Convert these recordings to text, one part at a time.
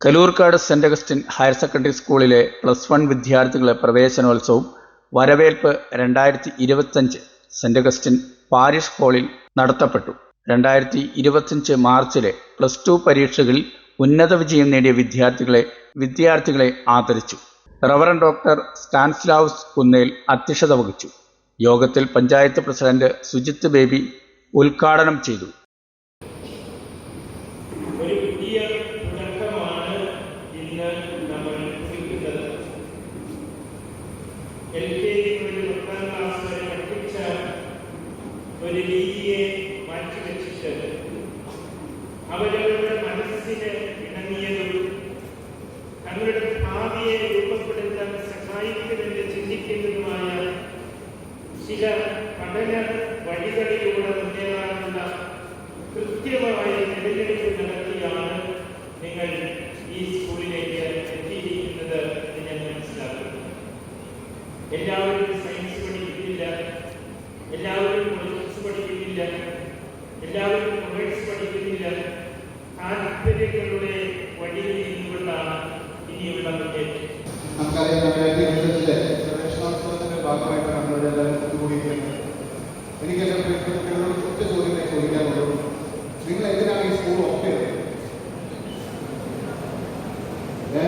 Kalloorkad Saint Augustine higher secondary സ്കൂളിലെ plus one വിദ്യാർത്ഥികളെ പ്രവേശനോത്സവം വരവേൽപ്പ് രണ്ടായിരത്തി ഇരുപത്തഞ്ച് സെന്റ് അഗസ്റ്റിൻ പാരിഷ് ഹാളിൽ നടത്തപ്പെട്ടു. രണ്ടായിരത്തി ഇരുപത്തഞ്ച് മാർച്ചിലെ പ്ലസ് ടു പരീക്ഷകളിൽ ഉന്നത വിജയം നേടിയ വിദ്യാർത്ഥികളെ വിദ്യാർത്ഥികളെ ആദരിച്ചു. റവറൻ ഡോക്ടർ സ്റ്റാൻസ്ലാവ്സ് കുന്നേൽ അധ്യക്ഷത വഹിച്ചു. യോഗത്തിൽ പഞ്ചായത്ത് പ്രസിഡന്റ് സുജിത്ത് ബേബി ഉദ്ഘാടനം ചെയ്തു ഒരു പുതിയ തുടക്കമാണ് ഇന്ന് നമ്മൾ കുറിക്കുന്നത് എൽ കെ ജി മുതൽ പത്താം ക്ലാസ് വരെ പഠിപ്പിച്ച ഒരു രീതിയെ മാറ്റിവെച്ചിട്ട് അവരവരുടെ മനസ്സിന് ഇണങ്ങിയതും തങ്ങളുടെ ഭാവിയെ രൂപപ്പെടുത്താൻ സഹായിക്കുമെന്ന് ചിന്തിക്കുന്നതുമായ ചില പഠന വഴികളിലൂടെ മുന്നേറാനുള്ള തിരഞ്ഞെടുപ്പ് നടത്തിയാണ് നിങ്ങൾ ഈ സ്കൂളിലേക്ക് എത്തിയിരിക്കുന്നത് എന്ന് ഞാൻ മനസ്സിലാക്കുന്നു എല്ലാവരും സയൻസ് പഠിക്കുന്നില്ല എല്ലാവരും പൊളിറ്റിക്സ് പഠിക്കുന്നില്ല എല്ലാവരും കൊമേഴ്സ് പഠിക്കുന്നില്ല. താല്പര്യങ്ങളുടെ വഴിയിൽ നിന്നുകൊണ്ടാണ് ഇനിയുള്ള മുന്നേറ്റം. നമുക്കറിയാം രണ്ടായിരത്തി ഇരുപത്തഞ്ചിലെ പ്രവേശനോത്സവത്തിന്റെ ഭാഗമായിട്ട് നമ്മളിതെല്ലാം ഒത്തുകൂടിയിരിക്കുന്നത് എനിക്ക് എന്റെ പ്രിയപ്പെട്ടവരോട് ഒറ്റ ചോദ്യമേ ചോദിക്കാനുള്ളൂ നിങ്ങൾ എന്തിനാണ് ഈ സ്കൂൾ ഓഫ് ചെയ്തത്? ഏ?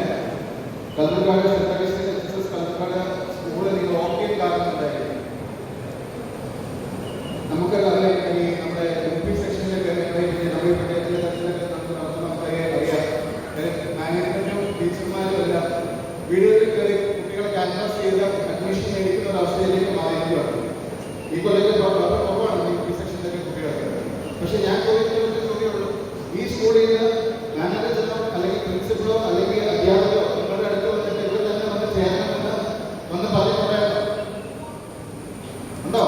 Kalloorkad Saint Augustine H S Kalloorkad school നിങ്ങൾ ഓഫ് ചെയ്യാൻ കാരണം എന്തായിരുന്നു നമുക്കറിയാം ഈ നമ്മുടെ എം പി സെക്ഷനിലൊക്കെ നമ്മുടെ പഞ്ചായത്തിലെ തലത്തിലൊക്കെ നമുക്ക് നമുക്ക് നമുക്കറിയാം അറിയാം മാനേജ്മെന്റും ടീച്ചർമാരും എല്ലാം വീടുകളിൽ കയറി കുട്ടികളെ ക്യാൻവാസ് ചെയ്ത് അഡ്മിഷൻ മേടിക്കുന്ന ഒരു അവസ്ഥയിലേക്ക് മാറിയിരിക്കുകയാണ് ഈ കൊല്ലത്തെ കുറവാണ് ഈ സെക്ഷനിലേക്ക് കുട്ടികളൊക്കെ പക്ഷെ ഞാൻ ചോദിക്കുന്ന ചോദ്യമുള്ളൂ ഈ സ്കൂളിൽ നിന്ന് മാനേജറോ അല്ലെങ്കിൽ പ്രിൻസിപ്പളോ അല്ലെങ്കിൽ അധ്യാപകരോ നിങ്ങളുടെ അടുത്ത് വന്നിട്ട് ഇവിടെ തന്നെ വന്ന് ചേരണമെന്ന് വന്ന് പറഞ്ഞിട്ടുണ്ടായിരുന്നു. ഉണ്ടോ?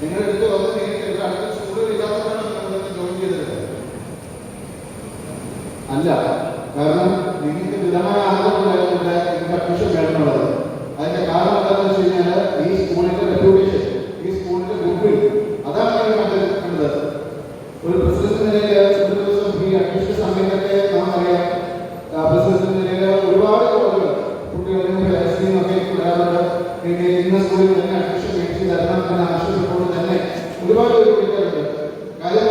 നിങ്ങളുടെ അടുത്ത് വന്ന് നേരിട്ട് ഇവിടെ അടുത്ത സ്കൂളുകൾ ഇല്ലാത്തവരാണ് നിങ്ങൾ ജോയിൻ ചെയ്തിട്ടുള്ളത് അല്ല കാരണം വിധമായ ആഗ്രഹമുണ്ടായിരുന്നില്ല നിങ്ങൾക്ക് അഡ്മിഷൻ വേണമെന്നുള്ളത് അതിന്റെ കാരണം എന്താണെന്ന് വെച്ച് കഴിഞ്ഞാൽ ഈ സ്കൂളിന്റെ റെപ്യൂട്ടേഷൻ ഈ സ്കൂളിന്റെ ഗുഡ്വിൽ അതാണ് നമ്മൾ കണ്ടത് കണ്ടത് ഒരു പ്രസിഡന്റ് ഒരു ദിവസം ഈ അഡ്മിഷൻ സമയത്തൊക്കെ നാം അറിയാം പ്രസിഡന്റ് നിലയിൽ ഒരുപാട് കോളുകൾ കുട്ടികളും പേരൻസിനും ഒക്കെ വരാറുണ്ട് പിന്നെ ഇന്ന സ്കൂളിൽ തന്നെ അഡ്മിഷൻ മേടിച്ച് തരണം എന്ന് ആവശ്യപ്പെട്ടുകൊണ്ട് തന്നെ ഒരുപാട് പേര് വിളിക്കാറുണ്ട്. കാര്യം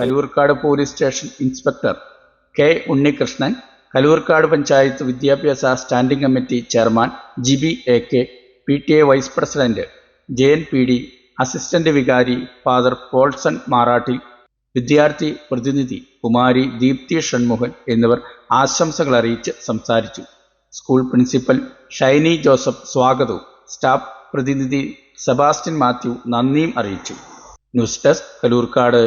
Kalloorkad police station inspector K Unnikrishnan Kalloorkad panchayat വിദ്യാഭ്യാസ standing committee chairman Jibi A K P T A vice president Jayan P D assistant വികാരി ഫാദർ പോൾസൺ മാറാട്ടിൽ വിദ്യാർത്ഥി പ്രതിനിധി കുമാരി ദീപ്തി ഷൺമുഖൻ എന്നിവർ ആശംസകൾ അറിയിച്ച് സംസാരിച്ചു. സ്കൂൾ പ്രിൻസിപ്പൽ ഷൈനി ജോസഫ് സ്വാഗതവും. സ്റ്റാഫ് പ്രതിനിധി സെബാസ്റ്റ്യൻ മാത്യു നന്ദിയും അറിയിച്ചു. News desk Kalloorkad.